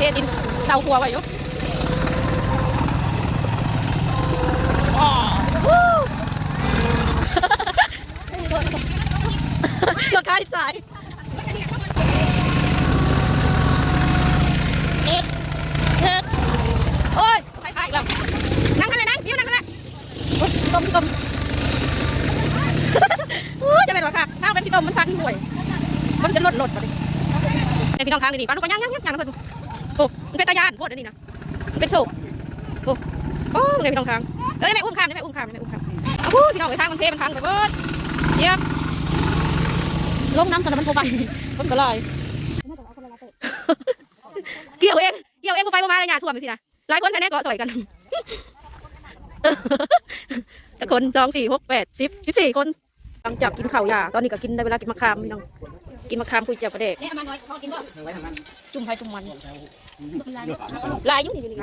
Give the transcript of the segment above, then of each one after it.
เทดินเสาหัวไว้อยู่อ๋อวู้ราคาที่จ่ายเอ็ดเอ็ดโอ้ยไปไปแล้วนั่งกันเลยนั่งยิ้วนั่งกันเลยโอ๊ยต้มต้มอู้จะเป็นหรอค่ะถ้าเป็นพี่ต้มมันสั่นห่วยมันจะลดลดมาดิไอพี่น้องทางดีๆป้าลูกก็ย่างย่างย่างย่างนะเพื่อนโอ้มันเป็นตายานโพดอันนี้นะมันเป็นโศกโอ้โอ้ไงพี่น้องทางเอ้ยไม่อุ้มข้ามไม่อุ้มข้ามไม่อุ้มข้ามโอ้พี่น้องไอ้ทางมันเพมันทางไปเบิดเยี่ยมลงน้ำสนมันโผล่ไปมันก็ลอยเกี่ยวเองเกี่ยวเองกูไปประมาณระยะท่วมไปสินะหลายคนภายในเกาะจ่อยกันจะคนจองสี่หกแปดสิบสิบสี่คนหลังจากกินข้าวยาตอนนี้ก็กินได้เวลากินมะขามพี่น้องกินมะขามคุยเจียวประเดกเนี่ยมาหน่อยพอกินบ่จุ่มไผ่จุ่มมัน ลายอยุ่งนี่อยู่นี่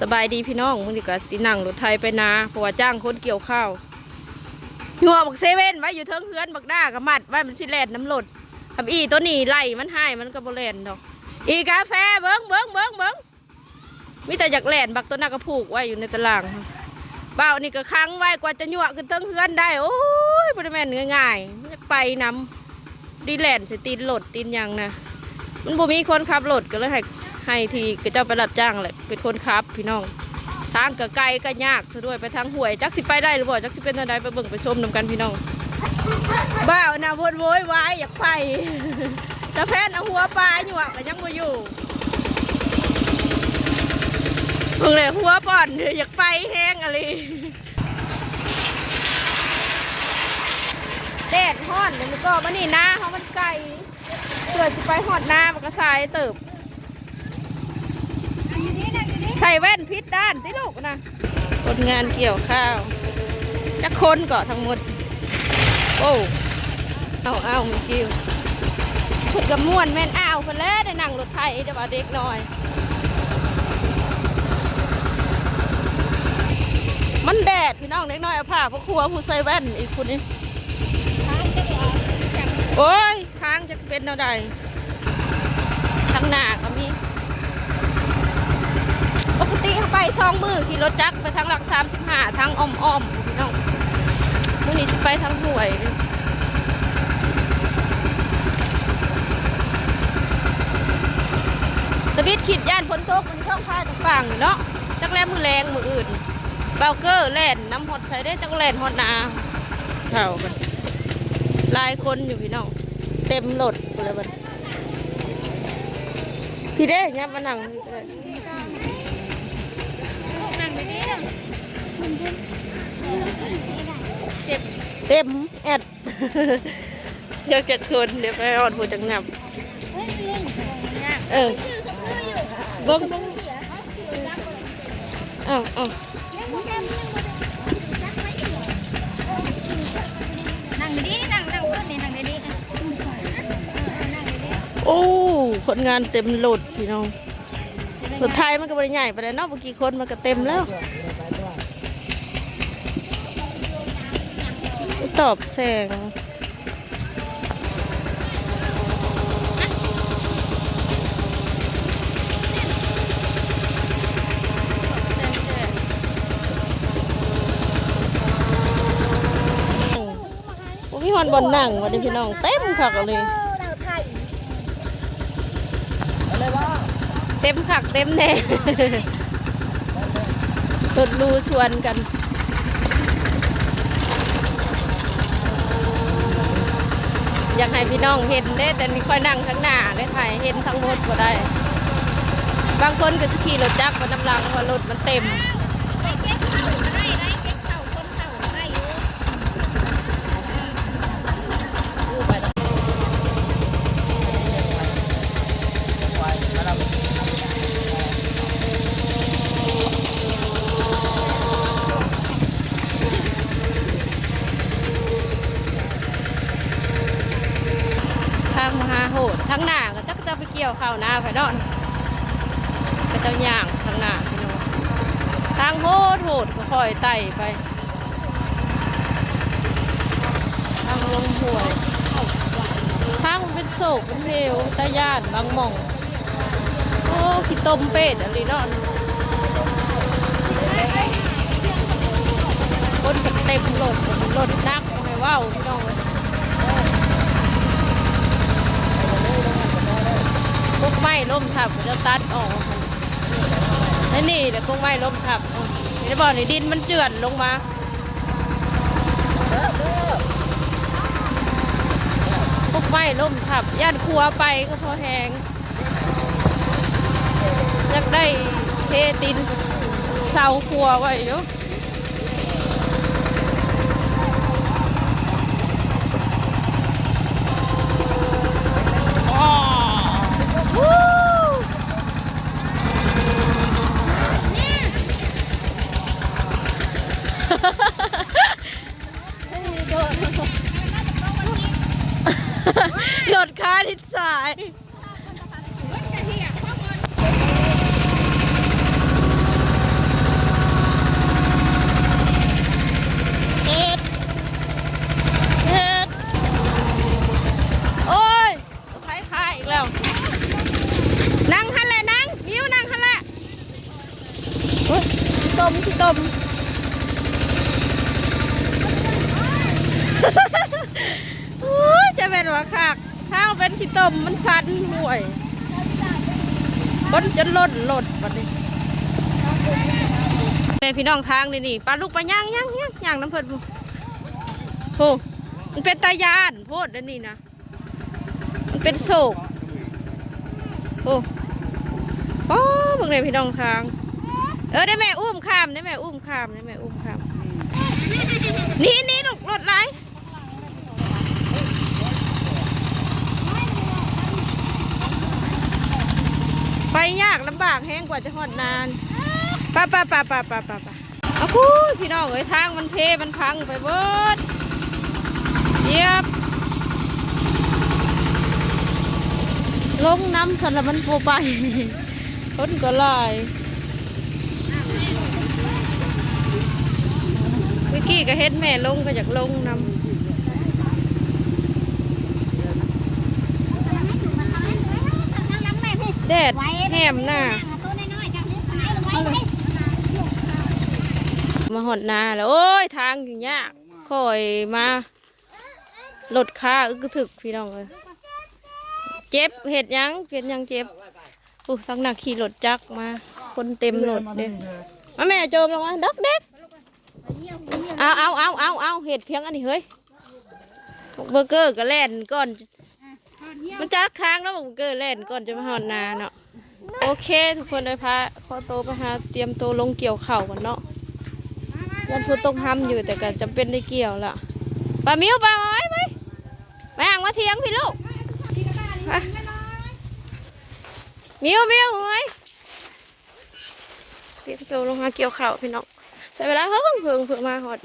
สบายดีพี่น้องมึงนี่ก็สินั่งรถไทยไปนาเพราะว่าจ้างคนเกี่ยวข้าวหัวบักเซเว่นไว้อยู่เทิงเฮือนบักด้ากับมัดไว้มันสิแลนน้ำหลดทำอีตัวนี้ไล่มันให้มันก็บ่แลนดอก อีกาแฟเบิ้งเบิ้งเบิ้งเบิ้งมีแต่อยากแลนบักตัวหน่าก็ผูกไว้อยู่ในตารางเบ้านี่ก็ค้างไว้กว่าจะยั่วขึ้นเทิงเฮือนได้โอ้ยบริแมนง่ายๆอยากไปนำดีแลนสตีนหลดตีนยังนะมันบ่มีคนขับรถก็เลยให้ ให้ทีก็เจ้าไปรับจ้างแหละเป็นคนขับพี่น้อง ทางก็ไกลก็ยากซะด้วยไปทางห้วยจักสิไปได้หรือบ่จักสิเป็นอะไรไปเบิ่งไปชมนํกันพี่น้องบ้าวนะวนโวยวายอยากไปจะแพนเอาหัวปลาอยู่อะก็ยังบ่อยู่เพิ่งเลยหัวป่อนอยากไปแห้งอะไรแดดฮ้อนเดี๋ยวมันก็มานี่นาเขามันไกลเกิดจะไปหอดหน้ามันก็สายเติบ ใส่แว่นพิษด้านสิลูกนะคนงานเกี่ยวข้าว จะคนก่อทั้งหมด โอ้เอาเอามีกิ้วเพิ่นกับม่วนแม่นอ้าวเพิ่นแล้วได้นั่งรถไทยเดี๋ยวว่าเด็กน้อย มันแดดพี่น้องเด็กน้อยเอาผ้าพวกครัวผู้ใส่แว่นอีกคนนี้โอ้ยทางจะเป็นแนวใดทางหน้าก็มี ปกติเขาไปสองมือขี่รถจักรไปทางหลักสามสิบห้าทางอ้อมอ้อมพี่น้องมือนี้ไปทางห่วยสวิตขีดย่านฝนตกมันช่องพาจากฝั่งเนาะจักแลมือแรงมืออื่นเบาเกอร์แล่นน้ำฮอดใส่ได้จักแล่นฮอดนาเท่ากันลายคนอยู่พี่น้องเต็มรถเลยบัดพี่เด้ยับมานั่งนี่ก็ได้ นั่งไปนี่นะ เต็มแอดเจ้าจะคืนเดี๋ยวไปออดหัวจังนับเฮ้ยเรื่องเนี่ยเออชื่อสมชื่ออยู่เบิ้งเสียอ้าวอ้าวนั่งดีๆนั่งนั่งพื้นนี่นั่งดีๆนั่งดีโอ้คนงานเต็มรถพี่น้องสุดท้ายมันก็บริใหญ่ไปแล้วเนาะเมื่อกี้คนมันก็เต็มแล้ว ตอบแสงผมมีฮอนบอลนั่งวันนี้พี่น้องเต็มคักเลยเราไทยเต็มคักเต็มแน่รถรูชวนกัน อยากให้พี่น้องเห็นเด้แต่นี่ค่อยนั่งข้างหน้าได้ถ่ายเห็นทั้งหมดก็ได้ บางคนก็ขี่รถจักรมาน้ำลังเพราะรถมันเต็ม ได้เก็บเข่าได้ได้เก็บเข่าคนเข่าได้อยู่ ทางมหาโหดทางหน้าก็จักจะไปเกี่ยวข้าวหน้าไปนอนก็ จะย่างทางหน้าพี่น้องทางโหดโหดก็คอยไต่ไป ทางลงห่วย ทางเป็นโศกเป็นเพลวตาย่านบางหม่อง โอ้ขี้ต้มเป็ดอะไรเนาะคนกับเต็มรถรถนักไม่ว่าวพี่น้องพวกไม้ล้มทับจะตัดออก แล้วนี่เดี๋ยวคงไม่ล้มทับเอาเห็นบอกนี่ดินมันเจือนลงมาพวกไม้ล้มทับย่านครัวไปก็พอแหงอยากได้เทตินเสาครัวไว้เยอะาววู้โดดขาทิศสาย เฮ็ดเฮ็ดโอ้ยคล้ายคายอีกแล้ว นั่งหันแหละนั่งมิวนั่งหันแหละโอ้ยขี้ต้มขี้ต้ม โอ้ยจะเป็นว่าคักข้าง เป็นขี้ต้มมันสันห่วยคนจะล่นหลดบัดนี้แม่พี่น้องทางนี่นี่ปลาลูกปลาย่างย่างย่างย่างน้ำเพิ่นโอ้มันเป็นตายานโพดเด้อนี่นะมันเป็นโศกโอ้โอ้เบิ่งเลยพี่น้องทาง เออได้แม่อุ้มข้ามได้แม่อุ้มข้ามได้แม่อุ้มข้ามนี่นี่ลูกรถไหล ไป ยากลำบากแห้งกว่าจะหอดนานป้าป้าป้าป้าป้าป้าป้าเอาคูพี่น้องเอ้ยทางมันเพมันพังไปเบิดเยียบลงน้ำสันละมันโปไปคนก็หลายเมื่อกี้ก็เฮ็ดแม่ลงก็อยากลงน้ำ แดดแหมหน้ามาหอดนาแล้วโอ้ยทางอยู่ยากคอยมาหลดขาอึกกระถึกพี่น้องเลยเจ็บเห็ดหยังเห็ดหยังเจ็บอู้สักหนักขี่รถจักรมา คนเต็มรถเด้มาแม่โจมลงมาดอกเด็กเอาเอาเอาเอาเอาเห็ดเพียงอันนี้เฮ้ยเบอร์เกอร์ก็แล่นก่อน มันจัดค้างแล้วบอกเบอร์เกอร์แล่นก่อนจะมาหอดนาเนาะโอเค ทุกคนเลยพาขอโตวไปหาเตรียมตัวลงเกี่ยวเข่าวกันเนาะยันพูดต้องห้ำอยู่แต่ก็จำเป็นได้เกี่ยวละปลามิวปลาไว้ไหมแม่งมาเทียงพี่ลูกไปมิวมิวไว้เตรียมตัวลงมาเกี่ยวข้าวพี่น้องใช้เวลาเพิ่งเพิ่งเพิ่งมาหอด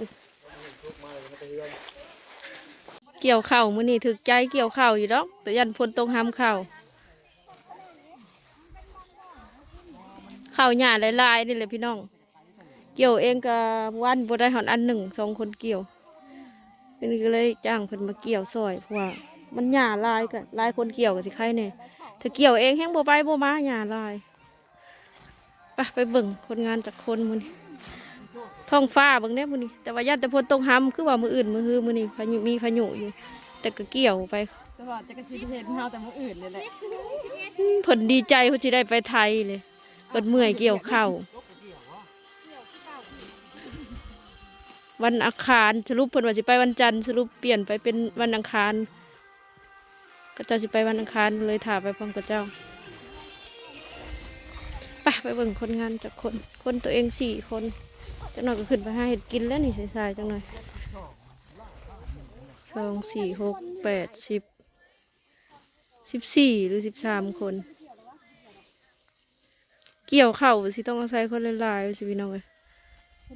เกี่ยวเข้ามือนี้ถึกใจเกี่ยวเข้าอยู่ดอก แต่ยันพนตรงห้ำข้าวข้าหญ้าหลายๆนี่แหละพี่น้อง เกี่ยวเองก็วันบ่ได้หอนอันหนึ่งสองคนเกี่ยวนี่ก็เลยจ้างเพิ่นมาเกี่ยวซอยเพราะว่ามันหญ้าลายก็หลายคนเกี่ยวก็สิใครแน่ถ้าเกี่ยวเองแฮงโบไปโบมาหญ้าลายไปไปเบิ่งคนงานจากคนมือนี้ ท้องฟ้าเบิ่งแน่มื้อนี้แต่ว่ายันแต่พนตกห้ำคือว่ามื้ออื่นมื้อฮือมื้อนี้พายุมีพายุอยู่ แต่ก็เกี่ยวไปจะว่าจะกระชิบเห็นเฮาแต่มื้ออื่นเลยแหละอืมเพิ่นดีใจเพิ่นสิได้ไปไทยเลยเพิ่นเมื่อยเกี่ยวข้าววันอังคารสรุปเพิ่นว่าสิไปวันจันทร์สรุปเปลี่ยนไปเป็นวันอังคารก็เจ้าสิไปวันอังคารเลยถ่าไปพร้อมกับเจ้าไปไปเบิ่งคนงานจากคน คนตัวเองสี่คน จังหน่อยก็ขึ้นไปใหาเห็ดกินแล้วนี่สายๆจังหน่อยสองสี่หกแปดสิบสิบสี่หรือสิบสามคน เกี่ยวเข่าสิต้องอาศัยคนหลายๆสิพี่น้องเลย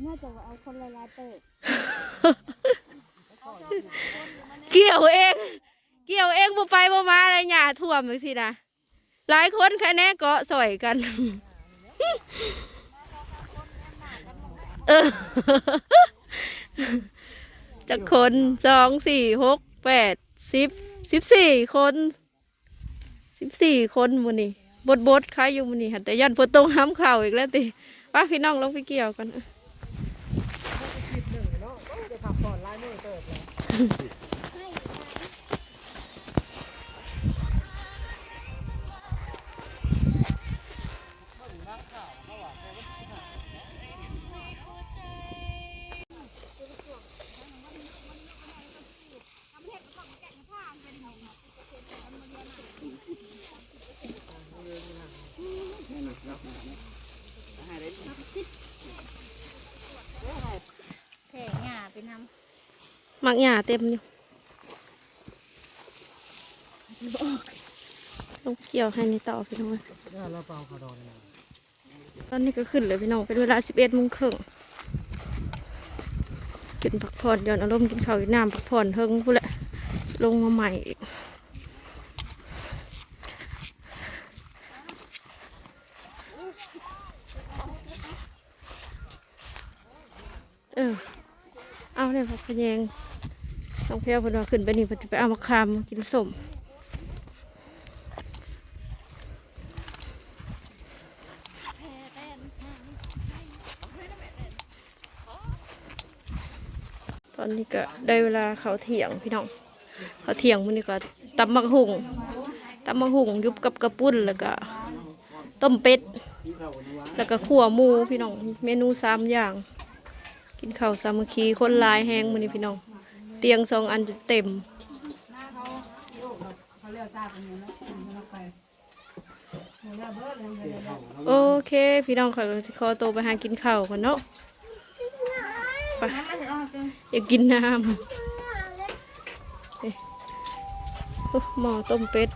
น่าจะเอาคนละลาเตอร์เกี่ยวเอง เกี่ยวเองบ่ไปบ่มาเลยหญ้าท่วมจังซี่นะหลายคนแค่แน่เกาะสอยกัน เออจากคนสองสี่หกแปดสิบสิบสี่คนสิบสี่คนมูนี่บดบดคล้ายอยู่มูนี่หันแต่ยันพอตรงห้ำเข่าอีกแล้วติป้าพี่น้องลงไปเกี่ยวกัน มักหญ้าเต็มอยู่ลงเกี่ยวให้นี่ต่อพี่น้องตอนนี้ก็ขึ้นเลยพี่น้อง เป็นเวลาสิบเอ็ดโมงครึ่งกินผักผ่อนย้อนอารมณ์กินข้าวกินน้ำผักผ่อนเฮิงพูดแหละ ลงมาใหม่อีอ เอาเนี่ยผักพะแยงต้องเพียวพนว่าขึ้นไปนี่พนจะไปเอามะขามกินสมตอนนี้ก็ได้เวลาเขาเที่ยงพี่น้องเขาเที่ยงมันนี่ก็ตำมักหุงตำมักหุงยุบกับกระปุ้นแล้วก็ต้มเป็ด แล้วก็ขั่วหมูพี่น้องเมนูสามอย่าง กินข้าวสามัคคีคนลายแห้งมือนี่พี่น้อง เตียงสองอันจนเต็มโอเค พี่น้องขอยก็สิขอตัวไปหากินข้าวก่อนเนาะไปอยากกินน้ำเอ้ยโอ้หม้อต้มเป็ด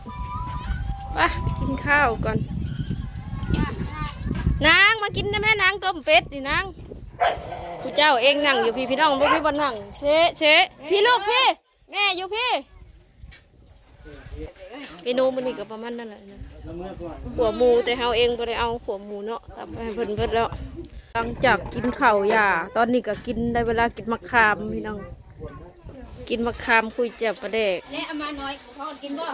ไปกินข้าวก่อนนางมากินนะแม่นางต้มเป็ดนี่นาง เจ้าเองนั่งอยู่พี่พี่น้องบ่มีบ่นั่งเชะเชะพี่ลูกพี่ แม่อยู่พี่เมนูมันนี่ก็ประมาณนั่นแหละนะขัวหมูแต่เฮาเองบ่ได้เอาขัวหมูเนาะทำให้เพิ่นเบิดแล้ว หลังจากกินข้าวหย่าตอนนี้ก็กินได้เวลากินมะขามพี่น้อง กินมะขามคุยเจ็บประเดกำและเอามาน้อยพอกินบ่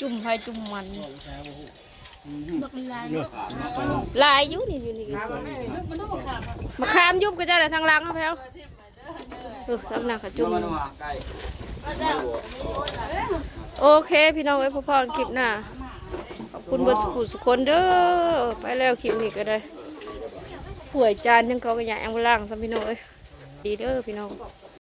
จุ่มไผจุ่มมัน บักลายหลายอยู่นี่อยู่นี่มะขามยุบก็จะได้ทางหลังเขาแพวเออทางหน้าก็จุ่มโอเค พี่น้องไว้พอพอนคลิปหน้าขอบคุณบนสกุสุคนเด้อไปแล้วคลิปนี้ก็ได้หวยจานยังเขาไปใหญ่ยังบ่ล่างซ้ำพี่น้องเอ้ยดีเด้อพี่น้อง